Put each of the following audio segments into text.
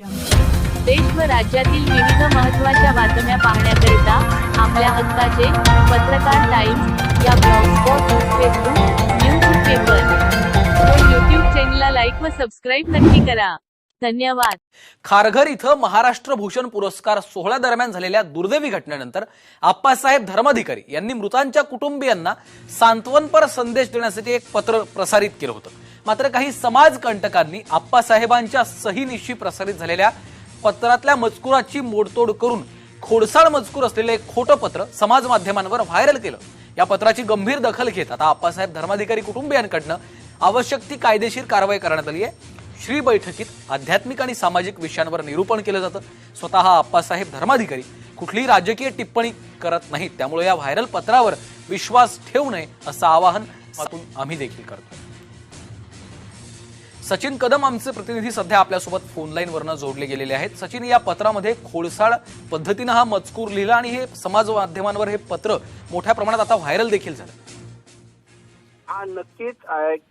देश व राज्यातील विविध महत्त्वाच्या बातम्या पाहण्याकरिता आपल्या हक्काचे पत्रकार टाइम्स या ब्लॉगस्पॉट फेसबुक न्यूज पेपर. व यूट्यूब चॅनलला लाईक व सबस्क्राईब नक्की करा. धन्यवाद. खारघर इथं महाराष्ट्र भूषण पुरस्कार सोहळ्यादरम्यान झालेल्या दुर्दैवी घटनेनंतर आप्पासाहेब धर्माधिकारी यांनी मृतांच्या कुटुंबियांना सांत्वनपर संदेश देण्यासाठी एक पत्र प्रसारित केलं होतं. मात्र काही समाजकंटकांनी आप्पासाहेबांच्या सहीनिशी प्रसारित झालेल्या पत्रातल्या मजकुराची मोडतोड करून खोडसाळ मजकूर असलेलं एक खोटं पत्र समाज माध्यमांवर व्हायरल केलं. या पत्राची गंभीर दखल घेत आता आप्पासाहेब धर्माधिकारी कुटुंबियांकडनं आवश्यक ती कायदेशीर कारवाई करण्यात आली आहे. श्री बैठकीत आध्यात्मिक आणि सामाजिक विषयांवर निरूपण केलं जातं. स्वतः आप्पासाहेब धर्माधिकारी कुठलीही राजकीय टिप्पणी करत नाहीत. त्यामुळे या व्हायरल पत्रावर विश्वास ठेवू नये असं आवाहन आम्ही देखील करतो सचिन कदम आमचे प्रतिनिधी सध्या आपल्यासोबत फोनलाईन वरनं जोडले गेलेले आहेत. सचिन या पत्रामध्ये खोडसाळ पद्धतीनं हा मजकूर लिहिला आणि हे समाज माध्यमांवर हे पत्र मोठ्या प्रमाणात आता व्हायरल देखील झालं. हा नक्कीच.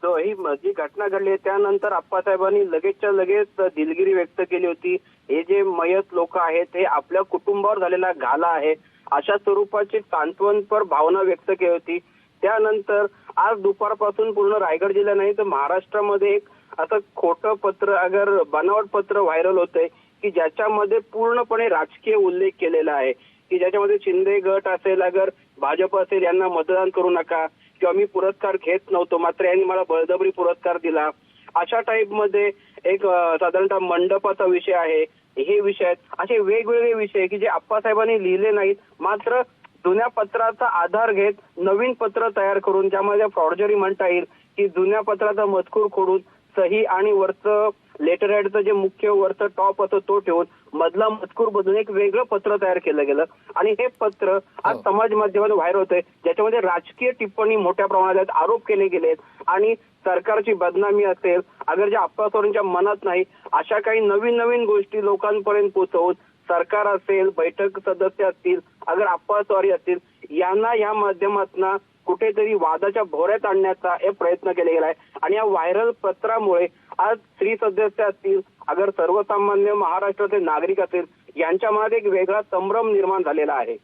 ही जी घटना घडली आहे त्यानंतर आप्पासाहेबांनी लगेचच्या लगेच दिलगिरी व्यक्त केली होती. हे जे मयत लोक आहेत हे आपल्या कुटुंबावर झालेला घाला आहे. अशा स्वरूपाची सांत्वनपर भावना व्यक्त केली होती. त्यानंतर आज दुपारपासून पूर्ण रायगड जिल्हा नाही तर महाराष्ट्रामध्ये एक असं खोटं पत्र अगर बनावट पत्र व्हायरल होतंय की ज्याच्यामध्ये पूर्णपणे राजकीय उल्लेख केलेला आहे की ज्याच्यामध्ये शिंदे गट असेल अगर भाजप असेल यांना मतदान करू नका किंवा मी पुरस्कार घेत नव्हतो मात्र यांनी मला बळजबरी पुरस्कार दिला. अशा टाईपमध्ये एक साधारणतः मंडपाचा विषय आहे. हे विषय आहेत असे वेगवेगळे विषय की जे आप्पासाहेबांनी लिहिले नाहीत मात्र जुन्या पत्राचा आधार घेत नवीन पत्र तयार करून ज्यामध्ये फ्रॉडजरी म्हणता येईल की जुन्या पत्राचा मजकूर खोडून सही आणि वरचं लेटर हेडचं जे मुख्य वरचं टॉप असतो तो ठेवून मधला मजकूर बदलून एक वेगळं पत्र तयार केलं गेलं. आणि हे पत्र आज हो. समाज माध्यमात व्हायरल होतंय. ज्याच्यामध्ये राजकीय टिप्पणी मोठ्या प्रमाणात आहेत, आरोप केले गेलेत. आणि सरकारची बदनामी असेल अगर ज्या अप्पासोरांच्या मनात नाही अशा काही नवीन नवीन गोष्टी लोकांपर्यंत पोहोचवून सरकार असेल बैठक सदस्य असतील अगर अप्पा स्वारी असतील यांना या माध्यमातून कुठेतरी वादाच्या भोऱ्यात आणण्याचा हे प्रयत्न केला गेलाय. आणि या व्हायरल पत्रामुळे आज स्त्री सदस्य असतील अगर सर्वसामान्य महाराष्ट्राचे नागरिक असेल यांच्या मनात एक वेगळा संभ्रम निर्माण झालेला आहे.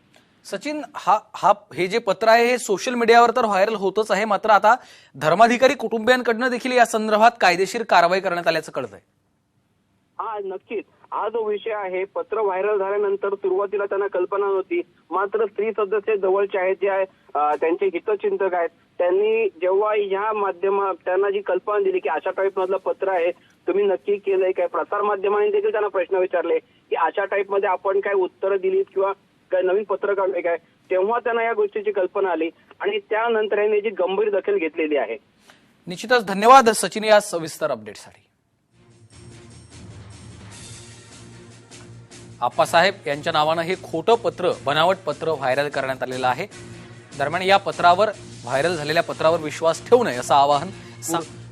सचिन हा हा हे जे पत्र आहे हे सोशल मीडियावर तर व्हायरल होतच आहे मात्र आता धर्माधिकारी कुटुंबियांकडनं देखील या संदर्भात कायदेशीर कारवाई करण्यात आल्याचं कळतंय. हा नक्कीच. हा जो विषय आहे पत्र व्हायरल झाल्यानंतर सुरुवातीला त्यांना कल्पना नव्हती. मात्र स्त्री सदस्य जवळचे आहेत जे त्यांचे हितचिंतक आहेत. त्यांनी जेव्हा ह्या माध्यमात त्यांना जी कल्पना दिली की अशा टाईप मधलं पत्र आहे तुम्ही नक्की केलंय काय? प्रसार माध्यमांनी देखील त्यांना प्रश्न विचारले की अशा टाईपमध्ये आपण काय उत्तरं दिलीत किंवा काय नवीन पत्र काढले काय? तेव्हा त्यांना या गोष्टीची कल्पना आली आणि त्यानंतर यांनी जी गंभीर दखल घेतलेली आहे. निश्चितच धन्यवाद सचिन या सविस्तर अपडेटसाठी आप्पासाहेब यांच्या नावानं हे खोटं पत्र बनावट पत्र व्हायरल करण्यात आलेलं आहे. दरम्यान या पत्रावर व्हायरल झालेल्या पत्रावर विश्वास ठेवू नये असं आवाहन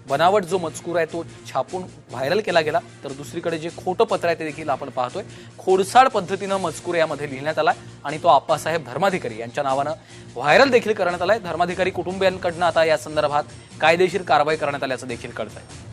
बनावट जो मजकूर आहे तो छापून व्हायरल केला गेला. तर दुसरीकडे जे खोटं पत्र आहे ते देखील आपण पाहतोय. खोडसाड पद्धतीनं मजकूर यामध्ये लिहिण्यात आला आणि तो आप्पासाहेब धर्माधिकारी यांच्या नावानं व्हायरल देखील करण्यात आलाय. धर्माधिकारी कुटुंबियांकडनं आता या संदर्भात कायदेशीर कारवाई करण्यात आल्याचं देखील कळत आहे